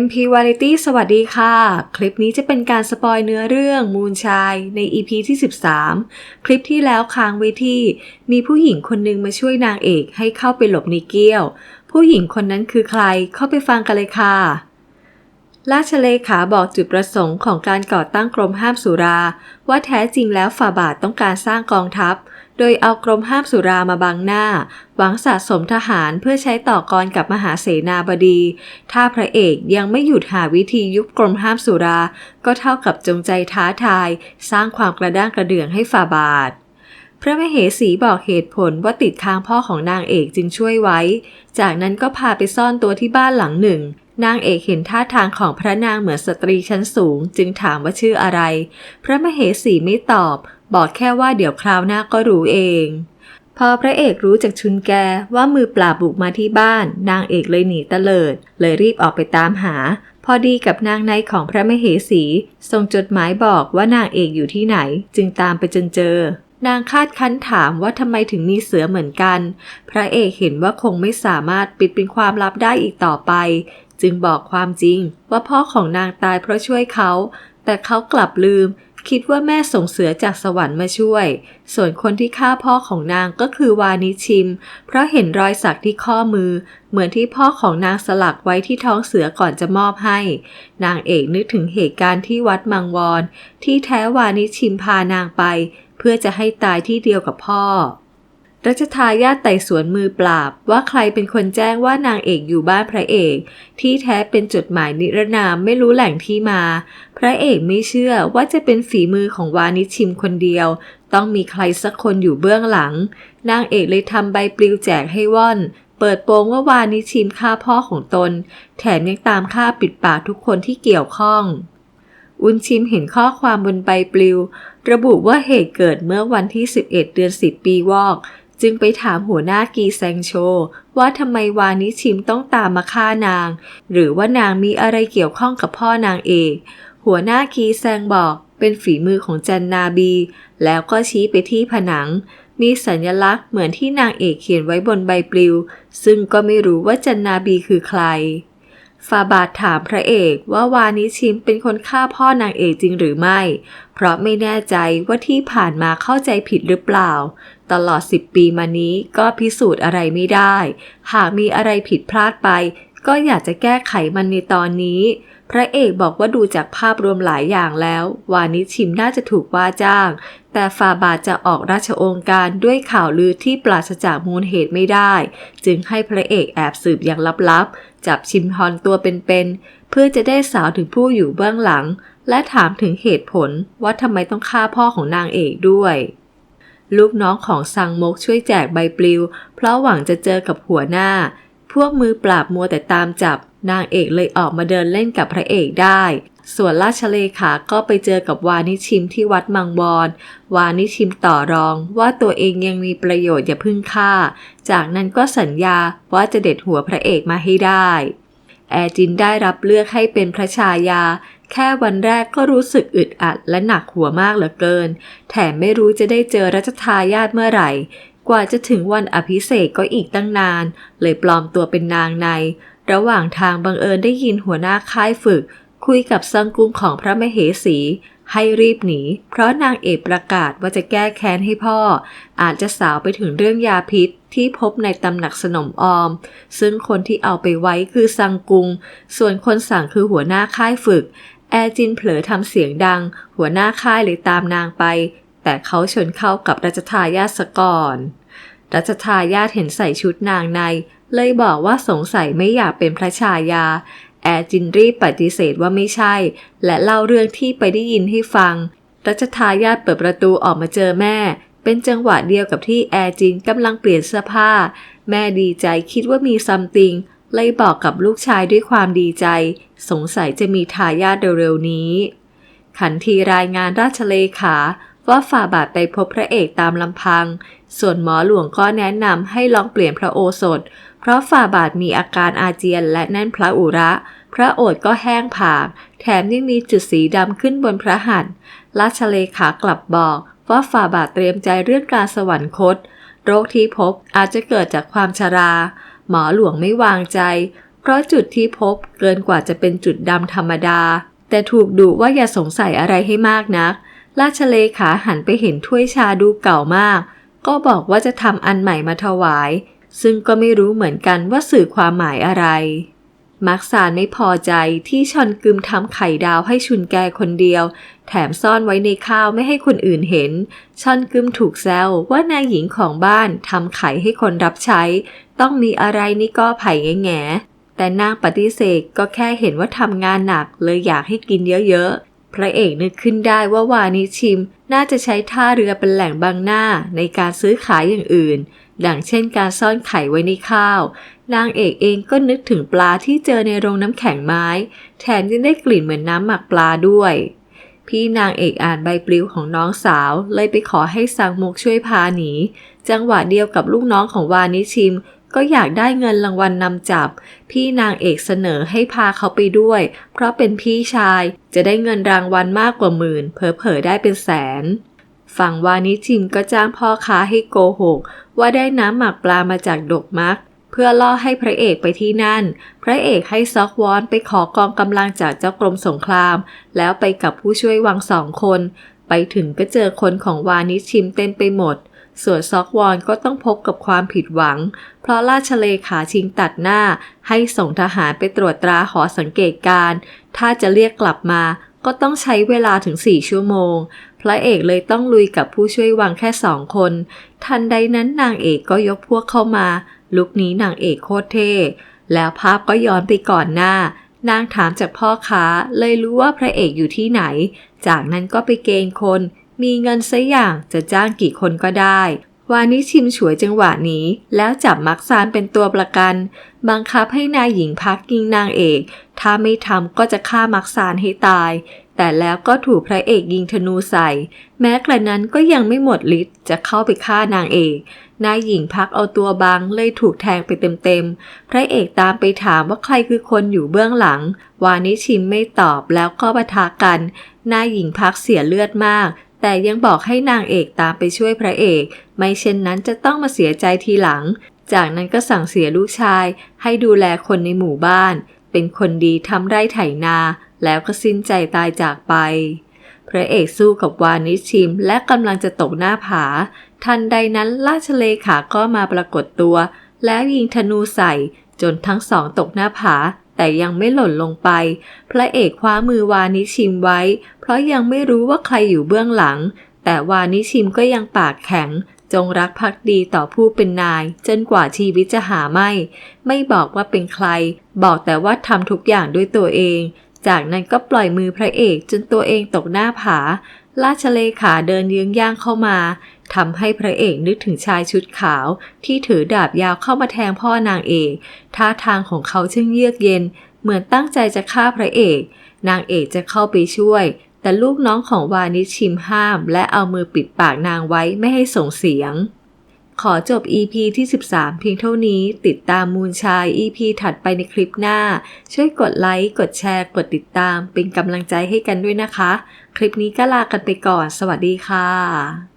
MP Variety สวัสดีค่ะ คลิปนี้จะเป็นการสปอยเนื้อเรื่องมูนชายใน EP ที่ 13 คลิปที่แล้วค้างไว้ที่ มีผู้หญิงคนหนึ่งมาช่วยนางเอกให้เข้าไปหลบในเกี้ยว ผู้หญิงคนนั้นคือใครเข้าไปฟังกันเลยค่ะ ราชเลขาบอกจุดประสงค์ของการก่อตั้งกรมห้ามสุรา ว่าแท้จริงแล้วฝ่าบาทต้องการสร้างกองทัพ โดยเอากรมห้ามสุรามาบังหน้า หวังสะสมทหารเพื่อใช้ต่อกรกับมหาเสนาบดี ถ้าพระเอกยังไม่หยุดหาวิธียุบกรมห้ามสุรา ก็เท่ากับจงใจท้าทาย สร้างความกระด้างกระเดื่องให้ฝ่าบาท พระมเหสีบอกเหตุผลว่าติดค้างพ่อของนางเอกจึงช่วยไว้ จากนั้นก็พาไปซ่อนตัวที่บ้านหลังหนึ่งนางเอกเห็นท่าทางของพระนางเหมือนสตรีชั้นสูง จึงถามว่าชื่ออะไร พระมเหสีไม่ตอบ บอกแค่ว่าเดี๋ยวคราวหน้าก็รู้เอง พอพระเอกรู้จากชุนแกว่ามือปราบบุกมาที่บ้าน นางเอกเลยหนีเตลิด เลยรีบออกไปตามหา พอดีกับนางในของพระมเหสี ส่งจดหมายบอกว่านางเอกอยู่ที่ไหน จึงตามไปจนเจอนางคาดคั้นถามว่าทำไมถึงมีเสือเหมือนกัน พระเอกเห็นว่าคงไม่สามารถปิดเป็นความลับได้อีกต่อไป จึงบอกความจริงว่าพ่อของนางตายเพราะช่วยเขา แต่เขากลับลืม คิดว่าแม่ส่งเสือจากสวรรค์มาช่วย ส่วนคนที่ฆ่าพ่อของนางก็คือวานิชิม เพราะเห็นรอยสักที่ข้อมือ เหมือนที่พ่อของนางสลักไว้ที่ท้องเสือก่อนจะมอบให้ นางเอกนึกถึงเหตุการณ์ที่วัดมังวร ที่แท้วานิชิมพานางไป เพื่อจะให้ตายที่เดียวกับพ่อ รัชทายาทไต่สวนมือปราบ ว่าใครเป็นคนแจ้งว่านางเอกอยู่บ้านพระเอก ที่แท้เป็นจดหมายนิรนามไม่รู้แหล่งที่มา พระเอกไม่เชื่อว่าจะเป็นฝีมือของวานิชิมคนเดียว ต้องมีใครสักคนอยู่เบื้องหลัง นางเอกเลยทำใบปลิวแจกให้ว่อน เปิดโปงว่าวานิชิมฆ่าพ่อของตน แถมยังตามฆ่าปิดปากทุกคนที่เกี่ยวข้องอุนชิมเห็นข้อความบนใบปลิว ระบุว่าเหตุเกิดเมื่อวันที่ 11 เดือน 10 ปีวอก จึงไปถามหัวหน้ากีแซงโช ว่าทำไมวานิชิมต้องตามมาฆ่านาง หรือว่านางมีอะไรเกี่ยวข้องกับพ่อนางเอกหัวหน้ากีแซงบอกเป็นฝีมือของจันนาบี แล้วก็ชี้ไปที่ผนัง มีสัญลักษณ์เหมือนที่นางเอกเขียนไว้บนใบปลิว ซึ่งก็ไม่รู้ว่าจันนาบีคือใคร ฟาบาทถามพระเอกว่าวานิชิมเป็นคนฆ่าพ่อนางเอกจริงหรือไม่ เพราะไม่แน่ใจว่าที่ผ่านมาเข้าใจผิดหรือเปล่า ตลอด10ปีมานี้ก็พิสูจน์อะไรไม่ได้ หากมีอะไรผิดพลาดไป ก็อยากจะแก้ไขมันในตอนนี้ พระเอกบอกว่าดูจากภาพรวมหลายอย่างแล้ว วานิชิมน่าจะถูกว่าจ้าง แต่ฟาบาทจะออกราชองค์การด้วยข่าวลือที่ปราศจากมูลเหตุไม่ได้ จึงให้พระเอกแอบสืบอย่างลับๆ จับชิมฮอนตัวเป็นๆ เพื่อจะได้สาวถึงผู้อยู่เบื้องหลัง และถามถึงเหตุผลว่าทำไมต้องฆ่าพ่อของนางเอกด้วย ลูกน้องของซังมกช่วยแจกใบปลิว เพราะหวังจะเจอกับหัวหน้า พวกมือปราบมัวแต่ตามจับ นางเอกเลยออกมาเดินเล่นกับพระเอกได้ ส่วนราชเลขาก็ไปเจอกับวานิชิมที่วัดมังวรวานิชิมต่อรองว่าตัวเองยังมีประโยชน์อย่าพึ่งฆ่า จากนั้นก็สัญญาว่าจะเด็ดหัวพระเอกมาให้ได้ แอร์จินได้รับเลือกให้เป็นพระชายา แค่วันแรกก็รู้สึกอึดอัดและหนักหัวมากเหลือเกิน แถมไม่รู้จะได้เจอรัชทายาทเมื่อไหร่ กว่าจะถึงวันอภิเษกก็อีกตั้งนาน เลยปลอมตัวเป็นนางใน ระหว่างทางบังเอิญได้ยินหัวหน้าค่ายฝึก คุยกับซังกุงของพระมเหสี ให้รีบหนี เพราะนางเอกประกาศว่าจะแก้แค้นให้พ่อ อาจจะสาวไปถึงเรื่องยาพิษที่พบในตำหนักสนมออม ซึ่งคนที่เอาไปไว้คือซังกุง ส่วนคนสั่งคือหัวหน้าค่ายฝึก แอร์จินเผลอทำเสียงดัง หัวหน้าค่ายเลยตามนางไป แต่เขาชนเข้ากับรัชทายาทซะก่อนรัชทายาทเห็นใส่ชุดนางใน เลยบอกว่าสงสัยไม่อยากเป็นพระชายา แอร์จินรีปฏิเสธว่าไม่ใช่ และเล่าเรื่องที่ไปได้ยินให้ฟัง รัชทายาทเปิดประตูออกมาเจอแม่ เป็นจังหวะเดียวกับที่แอร์จินกำลังเปลี่ยนเสื้อผ้า แม่ดีใจคิดว่ามีซัมติงเลยบอกกับลูกชายด้วยความดีใจ สงสัยจะมีทายาทเร็วๆนี้ ขันทีรายงานราชเลขาว่าฝ่าบาทไปพบพระเอกตามลำพัง ส่วนหมอหลวงก็แนะนำให้ลองเปลี่ยนพระโอสถ เพราะฝ่าบาทมีอาการอาเจียนและแน่นพระอุระ พระโอษก็แห้งผาก แถมยังมีจุดสีดำขึ้นบนพระหัตถ์ราชเลขากลับบอกว่าฝ่าบาทเตรียมใจเรื่องการสวรรคต โรคที่พบอาจจะเกิดจากความชรา หมอหลวงไม่วางใจ เพราะจุดที่พบเกินกว่าจะเป็นจุดดำธรรมดา แต่ถูกดุว่าอย่าสงสัยอะไรให้มากนัก ราชเลขาหันไปเห็นถ้วยชาดูเก่ามาก ก็บอกว่าจะทำอันใหม่มาถวาย ซึ่งก็ไม่รู้เหมือนกันว่าสื่อความหมายอะไร มักซานไม่พอใจที่ชอนกึมทำไข่ดาวให้ชุนแกคนเดียว แถมซ่อนไว้ในข้าวไม่ให้คนอื่นเห็น ชอนกึมถูกแซวว่านายหญิงของบ้านทำไข่ให้คนรับใช้ ต้องมีอะไรนี่ก็ไผ่แง่แต่นางปฏิเสธก็แค่เห็นว่าทำงานหนักเลยอยากให้กินเยอะๆ พระเอกนึกขึ้นได้ว่าวานิชิม น่าจะใช้ท่าเรือเป็นแหล่งบางหน้าในการซื้อขายอย่างอื่น ดังเช่นการซ่อนไข่ไว้ในข้าว นางเอกเองก็นึกถึงปลาที่เจอในโรงน้ำแข็งไม้ แถมยังได้กลิ่นเหมือนน้ำหมักปลาด้วย พี่นางเอกอ่านใบปลิวของน้องสาว เลยไปขอให้สังมุกช่วยพาหนี จังหวะเดียวกับลูกน้องของวานิชิม ก็อยากได้เงินรางวัลนนำจับ พี่นางเอกเสนอให้พาเขาไปด้วย เพราะเป็นพี่ชายจะได้เงินรางวัลมากกว่าหมื่นเผลอๆได้เป็นแสน ฝั่งวานิชิมก็จ้างพ่อค้าให้โกหก ว่าได้น้ำหมักปลามาจากดกมัก เพื่อล่อให้พระเอกไปที่นั่น พระเอกให้ซอกวอนไปขอกองกำลังจากเจ้ากรมสงคราม แล้วไปกับผู้ช่วยวังสองคน ไปถึงก็เจอคนของวานิชิมเต็มไปหมดส่วนซอกวอนก็ต้องพบกับความผิดหวัง เพราะราชเลขาชิงตัดหน้า ให้ส่งทหารไปตรวจตราหอสังเกตการ ถ้าจะเรียกกลับมาก็ต้องใช้เวลาถึง 4 ชั่วโมง พระเอกเลยต้องลุยกับผู้ช่วยวังแค่สองคน ทันใดนั้นนางเอกก็ยกพวกเข้ามา ลุกนี้นางเอกโคตรเท่ แล้วภาพก็ย้อนไปก่อนหน้า นางถามจากพ่อค้าเลยรู้ว่าพระเอกอยู่ที่ไหน จากนั้นก็ไปเกณฑ์คน มีเงินซะอย่างจะจ้างกี่คนก็ได้ วานิชิมฉวยจังหวะนี้ แล้วจับมักซานเป็นตัวประกัน บังคับให้นายหญิงพักยิงนางเอก ถ้าไม่ทำก็จะฆ่ามักซานให้ตาย แต่แล้วก็ถูกพระเอกยิงธนูใส่ แม้กระนั้นก็ยังไม่หมดฤทธิ์จะเข้าไปฆ่านางเอกนายหญิงพักเอาตัวบังเลยถูกแทงไปเต็มๆ พระเอกตามไปถามว่าใครคือคนอยู่เบื้องหลัง วานิชิมไม่ตอบแล้วก็ปะทะกัน นายหญิงพักเสียเลือดมาก แต่ยังบอกให้นางเอกตามไปช่วยพระเอก ไม่เช่นนั้นจะต้องมาเสียใจทีหลัง จากนั้นก็สั่งเสียลูกชาย ให้ดูแลคนในหมู่บ้าน เป็นคนดีทำไร่ไถนา แล้วก็สิ้นใจตายจากไป พระเอกสู้กับวานิชิม และกำลังจะตกหน้าผา ทันใดนั้นราชเลขาก็มาปรากฏตัว แล้วยิงธนูใส่ จนทั้งสองตกหน้าผา แต่ยังไม่หล่นลงไป พระเอกคว้ามือวานิชิมไว้ เพราะยังไม่รู้ว่าใครอยู่เบื้องหลัง แต่วานิชิมก็ยังปากแข็งจงรักภักดีต่อผู้เป็นนาย จนกว่าชีวิตจะหาไม่ ไม่บอกว่าเป็นใคร บอกแต่ว่าทำทุกอย่างด้วยตัวเอง จากนั้นก็ปล่อยมือพระเอกจนตัวเองตกหน้าผา ราชเลขาเดินเยื้องย่างเข้ามาทำให้พระเอกนึกถึงชายชุดขาว ที่ถือดาบยาวเข้ามาแทงพ่อนางเอกท่าทางของเขาช่างเยือกเย็น เหมือนตั้งใจจะฆ่าพระเอก นางเอกจะเข้าไปช่วย แต่ลูกน้องของวานิชชิมห้าม และเอามือปิดปากนางไว้ไม่ให้ส่งเสียง ขอจบ EP ที่ 13 เพียงเท่านี้ติดตามมูลชาย EP ถัดไปในคลิปหน้า ช่วยกดไลค์ กดแชร์ กดติดตาม เป็นกำลังใจให้กันด้วยนะคะ คลิปนี้ก็ลากันไปก่อน สวัสดีค่ะ